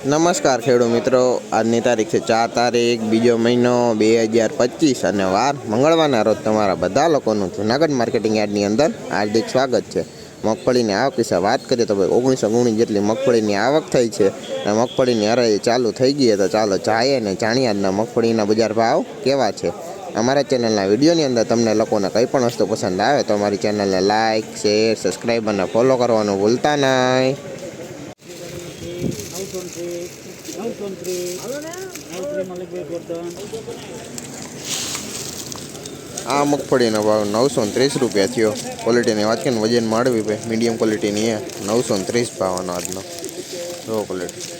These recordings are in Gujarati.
નમસ્કાર ખેડૂત મિત્રો. આજની તારીખ છે ચાર તારીખ, બીજો મહિનો બે હજાર પચીસ અને વાર મંગળવારના રોજ તમારા બધા લોકોનું જુનાગઢ માર્કેટિંગ યાર્ડની અંદર હાર્દિક સ્વાગત છે. મગફળીની આવક વિશે વાત કરીએ તો ભાઈ ઓગણીસો ઓગણીસ જેટલી મગફળીની આવક થઈ છે અને મગફળીની હરાઈ ચાલુ થઈ ગઈ તો ચાલો જાય અને જાણીએ આજના મગફળીના બજાર ભાવ કેવા છે. અમારા ચેનલના વિડીયોની અંદર તમને લોકોને કંઈ પણ વસ્તુ પસંદ આવે તો અમારી ચેનલને લાઇક શેર, સબસ્ક્રાઈબ અને ફોલો કરવાનું ભૂલતા નહીં. આ મગફળીના ભાવ નવસો ત્રીસ રૂપિયા થયો. ક્વોલિટીની વાત કરીને વજન માળવી ભાઈ. મીડિયમ ક્વોલિટીની એ નવસો ત્રીસ ભાવનો આજનો. જો ક્વોલિટી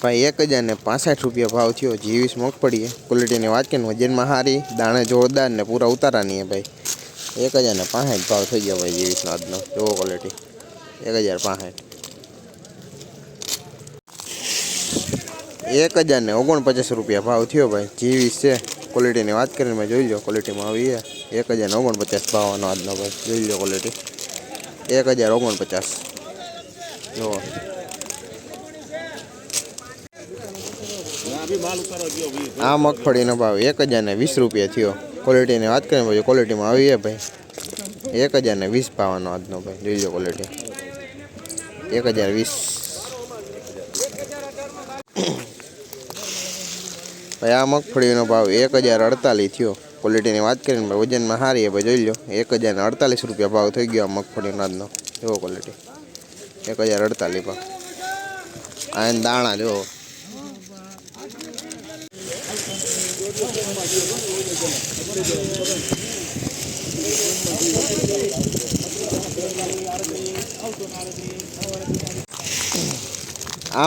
ભાઈ એક હજાર ને પાસઠ રૂપિયા ભાવ થયો જીવીસ મગફળી ક્વોલિટીની વાત કે વજનમાં સારી દાણે જોરદાર ને પૂરા ઉતારાની ભાઈ. એક હજાર ને પાસઠ ભાવ થઈ ગયો ભાઈ જીવીસનો આજનો. જોવો ક્વોલિટી એક હજાર પાસઠ. એક હજાર ને ઓગણપચાસ રૂપિયા ભાવ થયો ભાઈ. જીવીસ છે. ક્વોલિટીની વાત કરીને મેં જોઈ લો ક્વોલિટીમાં આવી એક હજાર ને ઓગણપચાસ ભાવનો આજનો ભાઈ. જોઈ લો ક્વોલિટી એક હજાર ઓગણપચાસ. જુઓ. આ મગફળીનો ભાવ એક હજાર ને વીસ રૂપિયા થયો. ક્વોલિટીની વાત કરીએ પછી ક્વોલિટીમાં આવી ભાઈ. એક હજાર ને વીસ ભાવનો આજનો ભાઈ, જોઈ લો ક્વોલિટી એક હજાર વીસ. ભાઈ, આ મગફળીનો ભાવ એક હજાર અડતાલીસ થયો. ક્વોલિટીની વાત કરીને ભાઈ, વજનમાં છે, ભાઈ, જોઈ લો. એક હજાર અડતાલીસ રૂપિયા ભાવ થઈ ગયો આ મગફળીનો આજનો. જુઓ ક્વોલિટી એક હજાર અડતાલીસ ભાવ. આ દાણા, જુઓ. આ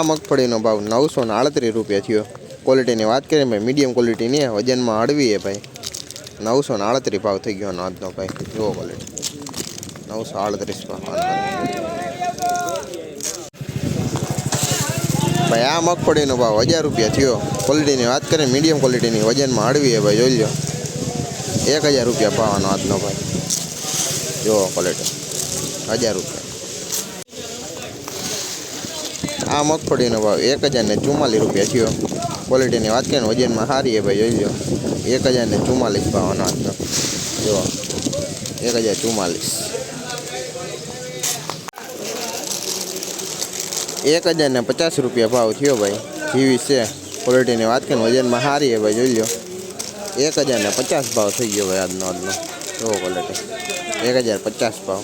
મગફળીનો ભાવ નવસો ને આડત્રીસ રૂપિયા થયો. ક્વોલિટીની વાત કરીએ ભાઈ મીડિયમ ક્વોલિટીની વજનમાં હળવી એ ભાઈ. નવસો ને આડત્રીસ ભાવ થઈ ગયો આજનો ભાઈ. જુઓ ક્વોલિટી નવસો આડત્રીસ ભાવ. ભાઈ, આ મગફળીનો ભાવ હજાર રૂપિયા થયો. ક્વોલિટીની વાત કરીએ મીડિયમ ક્વોલિટીની વજનમાં હળવી છે ભાઈ, જોઈ લો એક હજાર રૂપિયા પાવાનો આજનો ભાઈ. જુઓ ક્વોલિટી હજાર રૂપિયા. આ મગફળીનો ભાવ એક હજાર ને ચુમ્માલીસ રૂપિયા થયો. ક્વોલિટીની વાત કરીએ વજનમાં સારી છે ભાઈ, જોઈ લો એક હજાર ને ચુમ્માલીસ પાવાનો આજનો. જુઓ એક હજાર ચુમ્માલીસ. એક હજારને પચાસ રૂપિયા ભાવ થયો ભાઈ. જીવી છે. ક્વોલિટીની વાત કરીને વજનમાં સારી ભાઈ, જોઈ લો એક હજારને પચાસ ભાવ થઈ ગયો ભાઈ આજનો આજનો. જુઓ ક્વોલિટી એક હજાર પચાસ ભાવ.